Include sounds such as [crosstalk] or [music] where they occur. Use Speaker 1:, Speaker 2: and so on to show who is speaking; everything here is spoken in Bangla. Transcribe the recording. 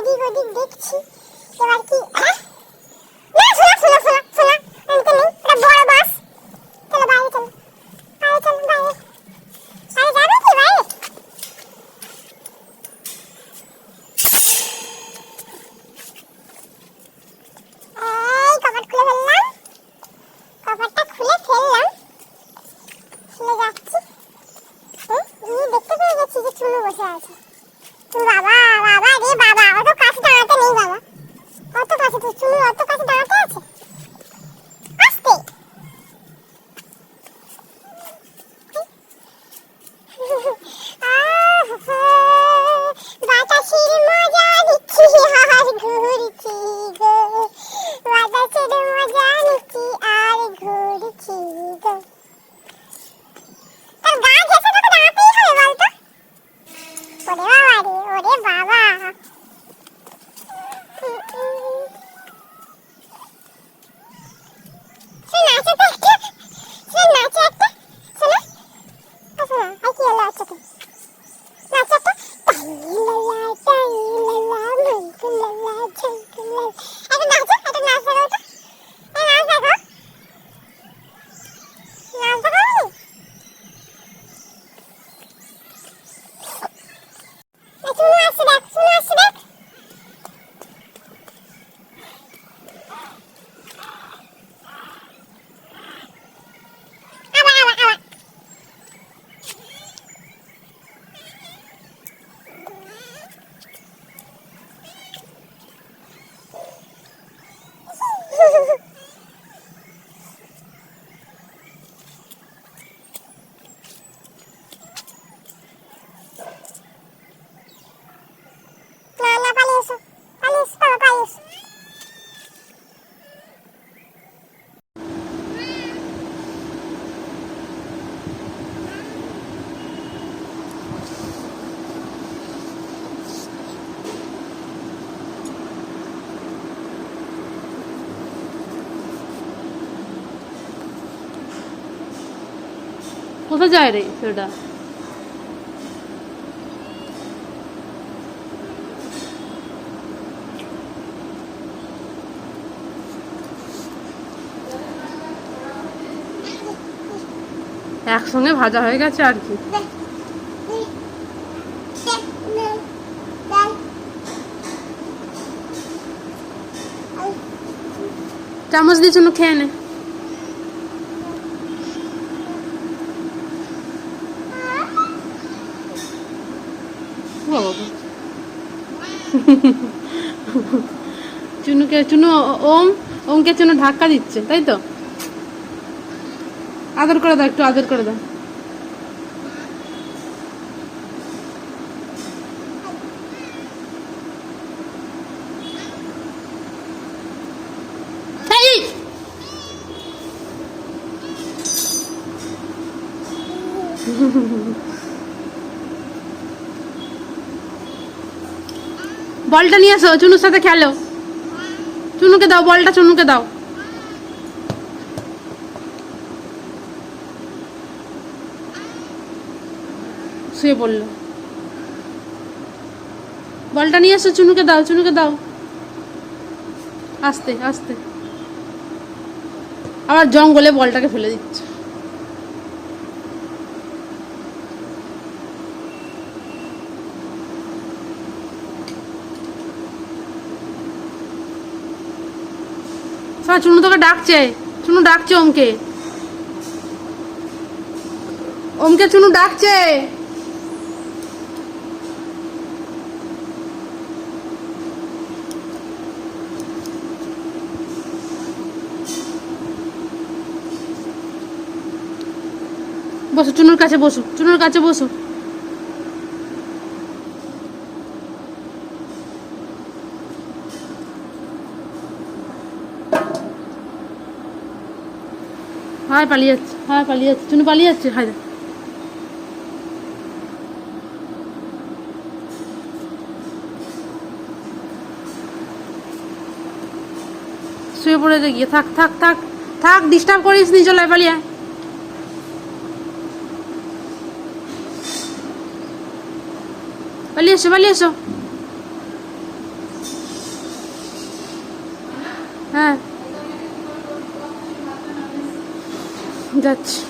Speaker 1: এদিক ওদিক দেখছি, এবার কি না, শোনা শোনা শোনা শোনা, আমি দেখতে পেয়ে গেছি যে চুনু বসে আছে।
Speaker 2: কোথায় যায় রে সেটা একসঙ্গে ভাজা হয়ে গেছে আর কি। চামচ দিয়ে জন্য খেয়ে নে। বাবা চুনুকে চুনু ওম, ওমকে চুনু ধাক্কা দিচ্ছে, তাই তো? আদর করে দাও একটু, আদর করে দাও। এই! [laughs] বলটা নিয়ে আসো, চুনুর সাথে খেলো। চুনুকে দাও, বলটা চুনুকে দাও। শুয়ে পড়ল। বলটা নিয়ে আসো, চুনুকে দাও চুনুকে দাও। আস্তে আস্তে। আবার জঙ্গলে বলটাকে ফেলে দিচ্ছে। চুনু তোকে ডাকছে। চুনু ডাকছে ওমকে। ওমকে চুনু ডাকছে। বসো চুনুর কাছে বসো চুনুর কাছে বসো। হায় পালিয়ে যাচ্ছে হায় পালিয়ে যাচ্ছে চুনু পালিয়ে যাচ্ছে হায় শুয়ে পড়েছে গিয়ে, থাক থাক থাক থাক ডিস্টার্ব করিস নি, চলে পালিয়ে। পালিয়ে এসো পালিয়ে এসো। হ্যাঁ। যাচ্ছি